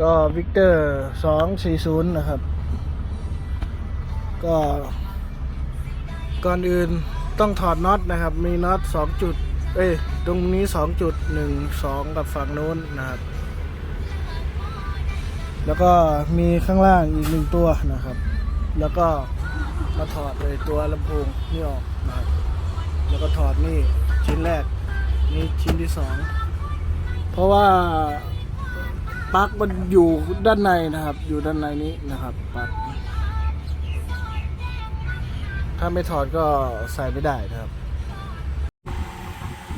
ก็วิกเตอร์สองสี่ศูนย์นะครับ ก็ก่อนอื่นต้องถอดน็อตนะครับ มีน็อตสองจุด เอ้ย ตรงนี้สองจุดหนึ่งสองกับฝั่งโน้นนะครับ แล้วก็มีข้างล่างอีกหนึ่งตัวนะครับ แล้วก็มาถอดเลยตัวลำโพงนี่ออกนะครับแล้วก็ถอดนี่ชิ้นแรกนี่ชิ้นที่สองเพราะว่า ปลั๊กมันอยู่ด้านในนะครับ อยู่ด้านในนี้นะครับปลั๊กถ้าไม่ถอดก็ใส่ไม่ได้นะครับ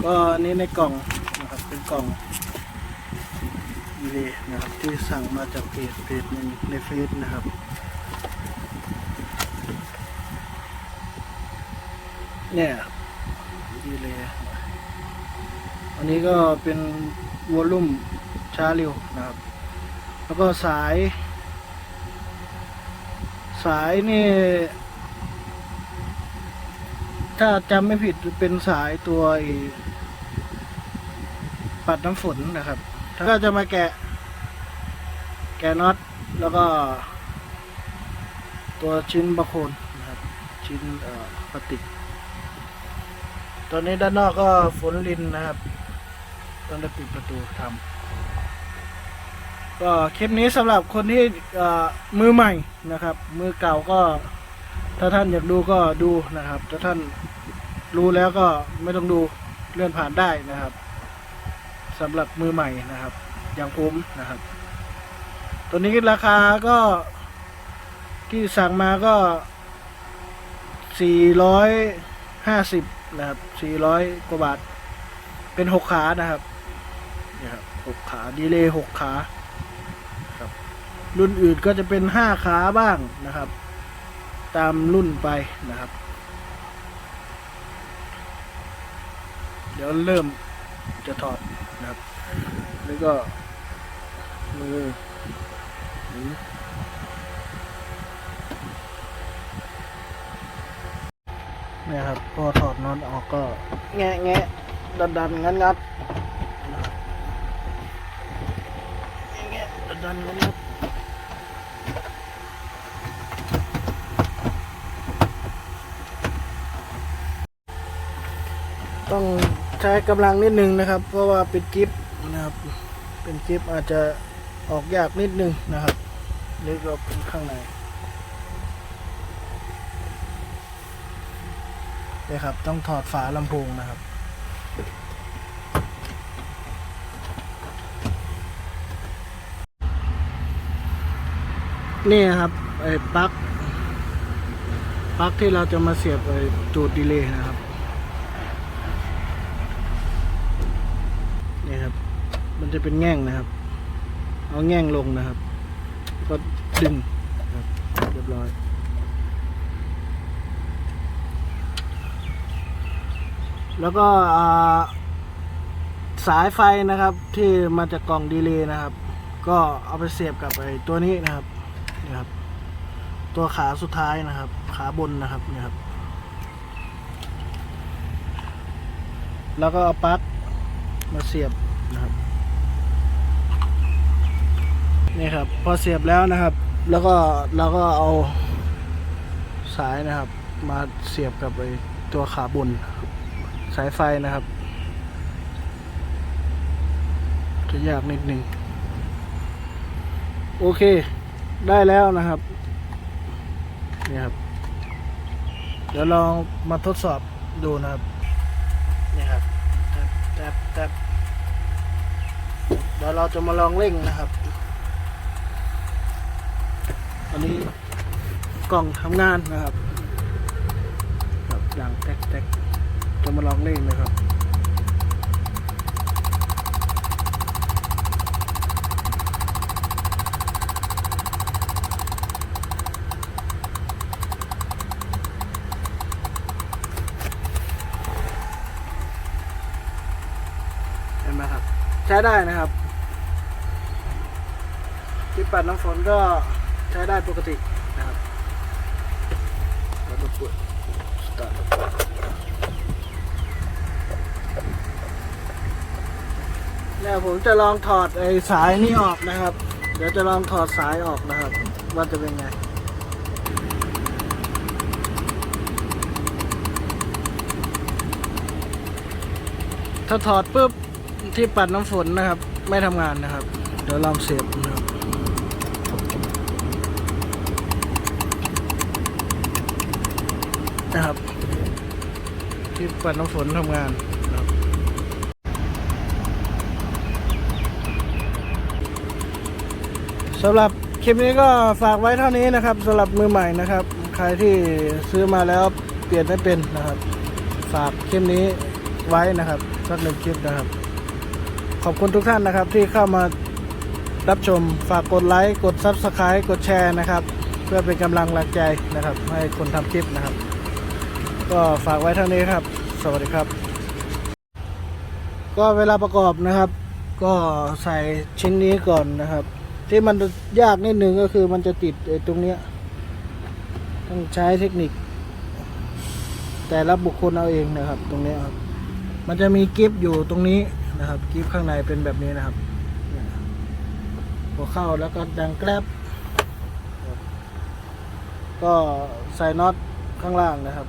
ก็นี้ในกล่องนะครับเป็นกล่องดีเลยนะครับที่สั่งมาจากเพจเพจหนึ่งในเฟซนะครับเนี่ยดีเลยอันนี้ก็เป็นวอลลุ่ม ช้าเร็วนะครับ แล้วก็สาย สายนี่ ถ้าจำไม่ผิดเป็นสายตัวปัดน้ำฝนนะครับถ้าก็จะมาแกะ แกะน็อตแล้วก็ ตัวชิ้นบะโคนนะครับ ชิ้นพลาสติกตอนนี้ด้านนอกก็ฝนลินนะครับ ต้องได้ปิดประตูทำ ก็คลิปนี้สำหรับคนที่มือใหม่นะครับ มือเก่าก็ ถ้าท่านอยากดูก็ดูนะครับ ถ้าท่านรู้แล้วก็ไม่ต้องดูเลื่อนผ่านได้นะครับสำหรับมือใหม่นะครับ อย่างผมนะครับ ตัวนี้ราคาก็ที่สั่งมาก็ 450 นะครับ 400 กว่าบาท เป็น 6 ขานะครับนี่ครับ 6 ขา ดีเลย์ 6 ขา รุ่นอื่นก็จะเป็น5ขาบ้างนะครับ ตามรุ่นไปนะครับ เดี๋ยวเริ่มจะถอดนะครับ แล้วก็มือเนี่ยครับพอถอดน็อตออกก็ แงะแงะดันดันงัดงัดแงะดันดันงัดงัด ต้องใช้กำลังนิดนึงนะครับ เพราะว่าเป็นกิฟนะครับ เป็นกิฟอาจจะออกยากนิดนึงนะครับนี่ก็เป็ข้างในนี่ครับ ต้องถอดฝาลำโพงนะครับนี่ครับไอ้ปลั๊กปลั๊กที่เราจะมาเสียบไอ้จูดดีเลย์นะครับ นี่ครับ มัน จะเป็นแง่งนะครับ เอาแง่งลงนะครับ ก็ดึงครับเรียบร้อยแล้วก็สายไฟนะครับที่มาจากกล่องดีเลย์นะครับ ก็เอาไปเสียบกับไอ้ตัวนี้นะครับนี่ครับ ตัวขาสุดท้ายนะครับ ขาบนนะครับนี่ครับ แล้วก็เอาปลั๊กมาเสียบนะครับ นี่ ครับ พอเสียบแล้วนะครับ แล้วก็เราก็เอาสายนะครับ มาเสียบกับไอ้ตัวขาบนสายไฟนะครับ จะยากนิดนึงโอเค ได้แล้วนะครับ นี่ครับ เดี๋ยวลองมาทดสอบดูนะครับ นี่ครับแทบแทบแทบเดี๋ยวเราจะมาลองเร่งนะครับ อันนี้กล่องทำงานนะครับแบบอย่างแท็กแท็กจะมาลองเร่งนะครับเห็นไหมครับ ใช้ได้นะครับที่ปัดน้ำฝนก็ ใช้ได้ปกตินะครับแล้วก็เปิดสตาร์ทเนี่ยผมจะลองถอดไอ้สายนี้ออกนะครับ เดี๋ยวจะลองถอดสายออกนะครับ ว่าจะเป็นไงถ้าถอดปุ๊บที่ปัดน้ำฝนนะครับ ไม่ทำงานนะครับ เดี๋ยวลองเสียบนะครับ นะครับ ที่ปัดน้ำฝนทำงานนะครับสำหรับคลิปนี้ก็ฝากไว้เท่านี้นะครับสำหรับมือใหม่นะครับ ใครที่ซื้อมาแล้วเปลี่ยนไม่เป็นนะครับ ฝากคลิปนี้ไว้นะครับสักหนึ่งคลิปนะครับ ขอบคุณทุกท่านนะครับที่เข้ามารับชมฝากกดไลค์ กด Subscribe กดแชร์นะครับ เพื่อเป็นกำลังแรงใจนะครับ ให้คนทำคลิปนะครับ ก็ฝากไว้เท่านี้ครับ สวัสดีครับ ก็เวลาประกอบนะครับ ก็ใส่ชิ้นนี้ก่อนนะครับ ที่มันยากนิดนึงก็คือมันจะติดตรงเนี้ยต้องใช้เทคนิค แต่ละบุคคลเอาเองนะครับ ตรงเนี้ยครับ มันจะมีกิฟอยู่ตรงนี้นะครับกิฟข้างในเป็นแบบนี้นะครับพอเข้าแล้วก็ดังแกลบก็ใส่น็อตข้างล่างนะครับ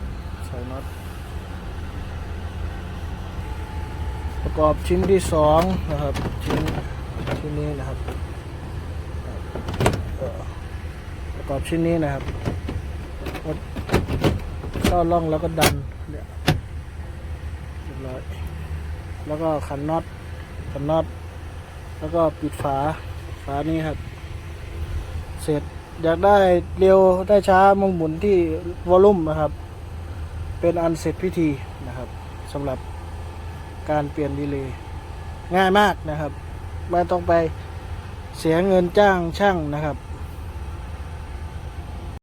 ใส่น็อตประกอบชิ้นที่สองนะครับ ชิ้นชิ้นนี้นะครับ ประกอบชิ้นนี้นะครับกดเข้าล่องแล้วก็ดันเรียบร้อยแล้วก็ขันน็อตขันน็อตแล้วก็ปิดฝาฝานี้ครับ เสร็จอยากได้เร็วได้ช้ามงหมุนที่วอลลุ่มนะครับ เป็นอันเสร็จพิธีนะครับสำหรับการเปลี่ยนดีเลย์ง่ายมากนะครับ ไม่ต้องไปเสียเงินจ้างช่างนะครับ